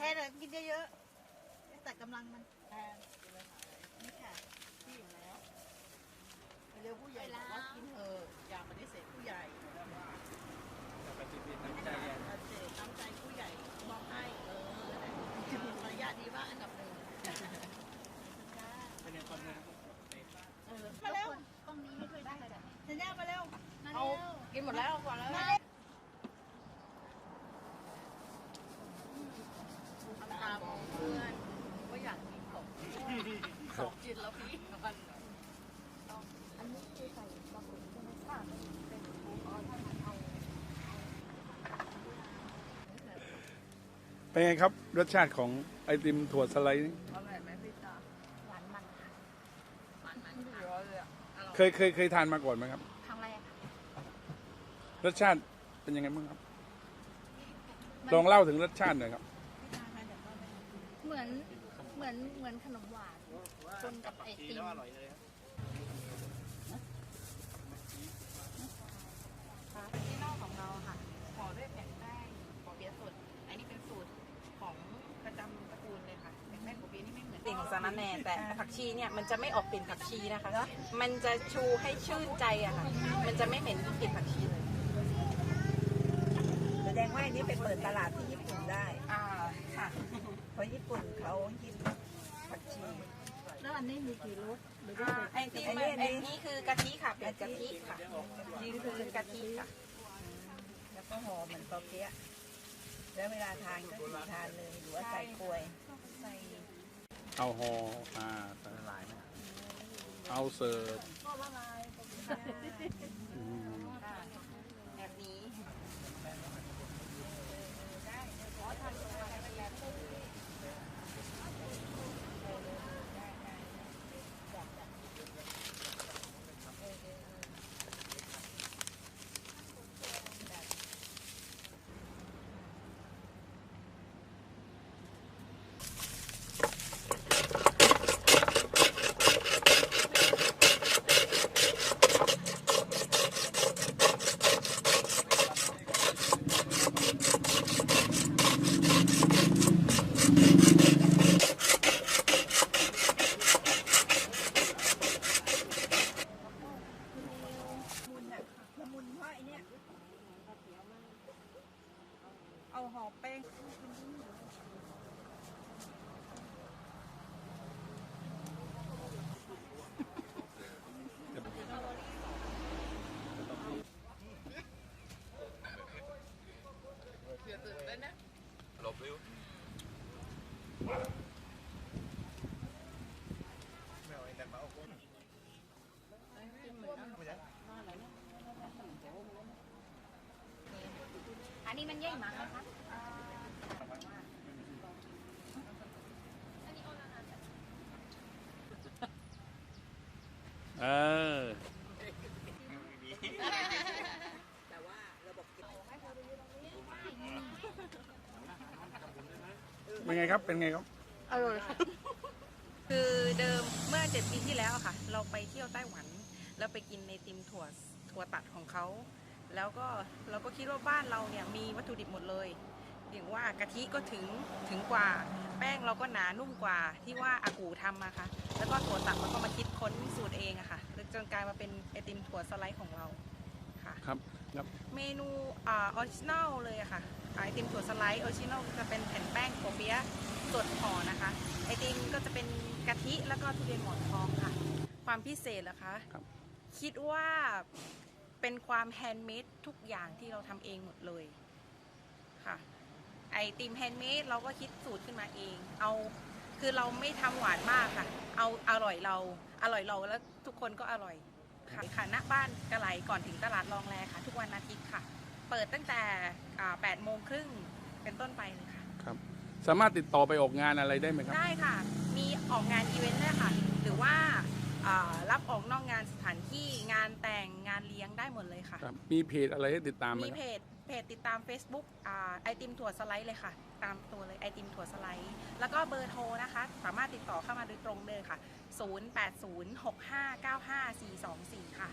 ทนกินเยอะๆแต่กำลังมันแทนนี่ค่ะที่อยู่แล้วเร็วผู้ใหญ่บอกว่ากินเถอะอย่าปฏิเสธผู้ใหญ่ปฏิบัติน้ำใจปฏิเสธน้ำใจผู้ใหญ่มอบให้เออมารยาทดีมาอันดับหนึ่งเป็นคนนึ่งเออมาเร็วกล้องนี้ไม่เคยได้เลยเซนย่ามาเร็วมาเอาเร็ว กินหมดแล้วก่อนแล้ว มา ทำตามองเพื่อนว่าอยากกินของ ของกินแล้วพี่มันอันนี้คือใส่บะหมี่ใช่ไหมค่ะเป็นปูอ๋อถ้าเอาเป็นไงครับรสชาติของไอติมถั่วสไลด์นี่อร่อยไหมพี่ตาหวานมันค่ะหวานมันไม่ร้อยเลยอะอร่อยเคยเคยเคยทานมาก่อนไหมครับครั้งแรกค่ะรสชาติเป็นยังไงบ้างครับ ลองเล่าถึงรสชาติหน่อยครับ เหมือนเหมือนเหมือนขนมหวาน ปนกับไอติมแล้วอร่อยเลยครับที่นอกของเราค่ะห่อด้วยแผ่นแป้งปอเปี๊ยะสด อันนี้เป็นสูตรของประจำตระกูลเลยค่ะแผ่นแป้งปอเปี๊ยะนี่ไม่เหมือนกลิ่นของสาระแหน่แต่ผักชีเนี่ยมันจะไม่ออกกลิ่นผักชีนะคะ มันจะชูให้ชื่นใจอะค่ะ มันจะไม่เหม็นกลิ่นผักชีเลยแสดงว่าอันนี้ไปเปิดตลาดที่ญี่ปุ่นได้ อ่า ค่ะ เพราะญี่ปุ่นเขาฮิตผักชี แล้วอันนี้มีกี่รสหรืออ่าว่าไอติมอันนี้อันนี้คือกะทิค่ะเป็นกะทิค่ะนี่คือกะทิค่ะ แล้วก็ห่อเหมือนปอเปี๊ยะแล้วเวลาทานก็คือทานเลยหรือว่าใส่กล้วย ใส่เอาฮออ่าใส่ละลายไหมเอาเสิร์ฟอืมนี้ มุนอะละมุนเพราะไอเนี้ย เอาห่อแป้งหลบเร็วไม่เอาไอ้แต่มาเอาคนอันนี้มันใหญ่มากนะคะ เออ แต่ว่าระบบเก็บเป็นไงครับ เป็นไงครับ อร่อยค่ะคือเดิมเมื่อเจ็ดปีที่แล้วอะค่ะ เราไปเที่ยวไต้หวัน แล้วไปกินในติมถั่วถั่วตัดของเขา แล้วก็เราก็คิดว่าบ้านเราเนี่ยมีวัตถุดิบหมดเลย อย่างว่ากะทิก็ถึงถึงกว่า แป้งเราก็หนานุ่มกว่าที่ว่าอากูทำมาค่ะ แล้วก็ถั่วตัดเราก็มาคิดค้นสูตรเองอะค่ะจนกลายมาเป็นไอติมถั่วสไลด์ของเราค่ะครับครับเมนูอ่าออริจินัลเลยอะค่ะไอติมถั่วสไลด์ออริจินัลจะเป็นแผ่นแป้งโปเปี๊ยะสดห่อนะคะ ไอติมก็จะเป็นกะทิแล้วก็ทุเรียนหมอนทองค่ะ ความพิเศษเหรอคะครับคิดว่าเป็นความแฮนด์เมดทุกอย่างที่เราทำเองหมดเลยค่ะไอติมแฮนด์เมดเราก็คิดสูตรขึ้นมาเอง เอาคือเราไม่ทำหวานมากค่ะ เอาอร่อยเรา อร่อยเราแล้วทุกคนก็อร่อยค่ะค่ะณบ้านกระไหลก่อนถึงตลาดรองแรค่ะ ทุกวันอาทิตย์ค่ะ เปิดตั้งแต่8โมงครึ่งเป็นต้นไปเลยค่ะครับสามารถติดต่อไปออกงานอะไรได้ไหมครับ ได้ค่ะ มีออกงานอีเวนต์ด้วยค่ะ หรือว่าอ่ารับออกนอกงานสถานที่งานแต่งงานเลี้ยงได้หมดเลยค่ะครับมีเพจอะไรให้ติดตามไหมมีครับเพจ เพจติดตาม Facebook อ่าไอติมถั่วสไลด์เลยค่ะ ตามตัวเลยไอติมถั่วสไลด์ แล้วก็เบอร์โทรนะคะ สามารถติดต่อเข้ามาโดยตรงเลยค่ะ 0806595424 ค่ะ